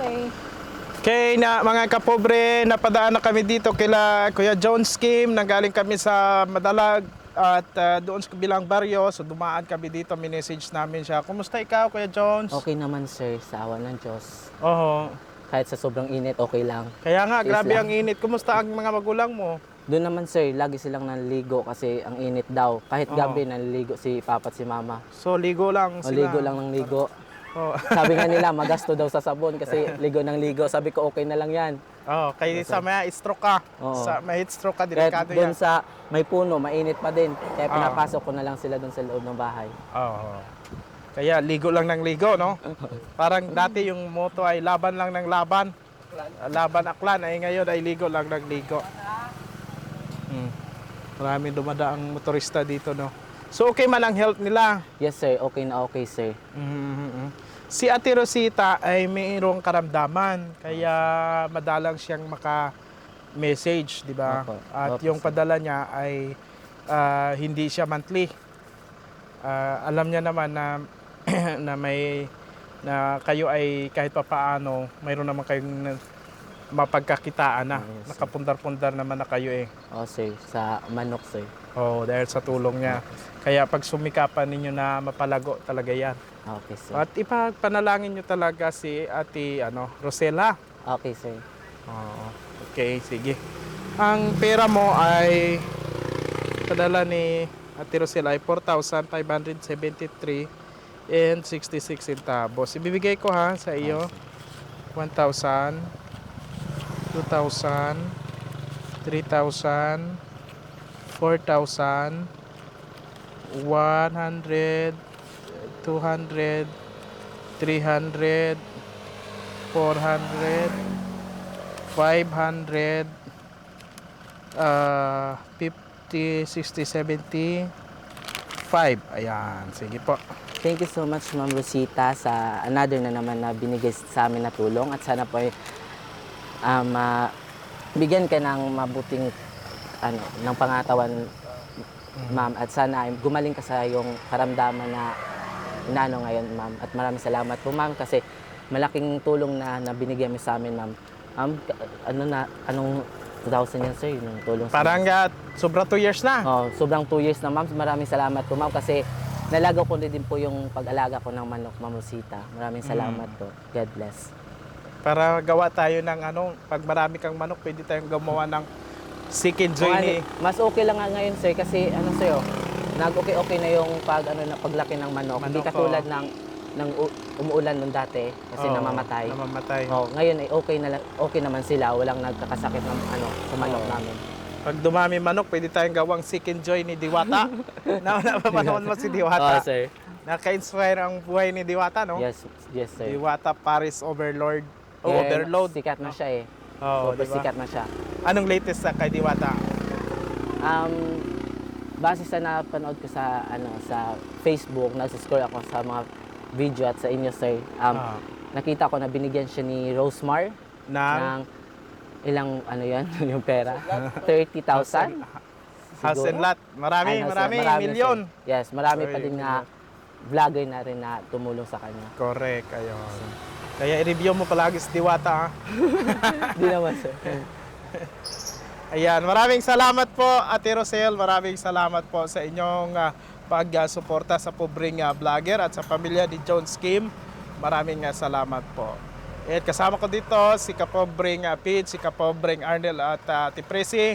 Okay. Okay, na mga kapobre, napadaan na kami dito kila Kuya John Scheme. Nanggaling kami sa Madalag at ah, doon sa bilang baryo. So dumaan kami dito, minessage namin siya. Kumusta ikaw, Kuya Jones? Okay naman sir, sa awa ng Diyos. Oo. Kahit sa sobrang init, okay lang. Kaya nga, grabe lang. ang init. Kumusta ang mga magulang mo? Doon naman sir, lagi silang nanligo kasi ang init daw. Kahit Oo. gabi nanligo si papa at si mama. So, ligo lang O sila. ligo lang ng ligo. Oo. Sabi nga nila, magasto daw sa sabon kasi ligo ng ligo. Sabi ko, okay na lang yan. Oh, kaya sa may stroke ka. Oo. Sa may heat stroke ka, delikado doon yan. sa may puno, mainit pa din. Kaya Oo. pinapasok ko na lang sila doon sa loob ng bahay. Oo. Kaya ligo lang ng ligo, no? Parang dati yung motto ay laban lang ng laban. Laban aklan ay ngayon ay ligo lang ng ligo. Hmm. Maraming dumadaang motorista dito, no? So okay man ang health nila. Yes sir, okay na okay sir. Mhm. Si Ate Rosita ay mayroong karamdaman, kaya madalang siyang maka-message, di ba? Opo. At Opo, yung sir. padala niya ay ah, hindi siya monthly. Ah, alam niya naman na na may na kayo ay kahit pa paano, mayroon naman kayong mapagkakitaan na. Yes. Nakapundar-pundar naman na kayo eh. O sir, sa manok sir. Oh, dahil sa tulong niya. Kaya pag sumikapan ninyo na mapalago talaga yan. Okay sir. At ipagpanalangin nyo talaga si Ate ano, Rosella. Okay sir. Oo. Okay, sige. Ang pera mo ay padala ni Ate Rosella ay 4,573 and 66 centavos. Ibibigay ko ha sa iyo 1,000, 2,000, 3,000, 4,000, 100, 200, 300, 400, 500, uh, 50, 60, 70, 5. Ayan, sige po. Thank you so much, Ma'am Rosita, sa another na naman na binigay sa amin na tulong. At sana po ay um, ah, bigyan ka ng mabuting ano, ng pangatawan, ma'am. At sana ay gumaling ka sa iyong karamdaman na inaano ngayon, ma'am. At maraming salamat po, ma'am, kasi malaking tulong na, na binigyan mo sa amin, ma'am. Ka- ano na, anong 2,000 yan, sir, yung tulong sa Parang uh, sobra 2 years na. Oh, sobrang 2 years na ma'am. Maraming salamat po ma'am kasi nalagaw ko din po yung pag-alaga ko ng manok, Ma'am Rosita. Maraming salamat po. God bless. Para gawa tayo ng ano, pag marami kang manok, pwede tayong gumawa ng joy Kung ni... ano, mas okay lang nga ngayon sir kasi ano sir, oh, nag-okay-okay na yung pag ano na paglaki ng manok. Hindi Manok, katulad oh. ng ng umuulan nung dati kasi Oo, namamatay. Namamatay. Oh, ngayon ay okay na okay naman sila, walang nagkakasakit ng ano sa manok Oo. namin. Pag dumami manok, pwede tayong gawang chicken joy ni Diwata. na napapanood mo si Diwata. Oh, sir. Naka-inspire ang buhay ni Diwata, no? Yes, yes sir. Diwata Paris Overlord. Oh, Eh, overload. Sikat na siya eh. Oh, Super diba? sikat na siya. Anong latest sa kay Diwata? Um, base sa napanood ko sa ano sa Facebook, nagsa-scroll ako sa mga video at sa inyo sir. Um, Ah. nakita ko na binigyan siya ni Rosemar ng ng ilang ano yan, yung pera? 30,000? house and lot. Marami, Ano, sir, marami, marami, milyon. sir. Yes, marami So, pa din na vlogger na rin na tumulong sa kanya. Correct, ayun. Kaya i-review mo palagi si Diwata, ha? Hindi naman sir. Ayan, maraming salamat po, Ate Rosel. Maraming salamat po sa inyong ah, pag-suporta sa pobreng ah, vlogger at sa pamilya ni John Skim. Maraming ah, salamat po. At kasama ko dito si Kapobreng uh, Pete, si Kapobreng Arnel at uh, Ate Presi.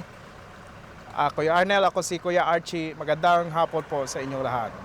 Ah, Kuya Arnel, ako si Kuya Archie. Magandang hapon po sa inyong lahat.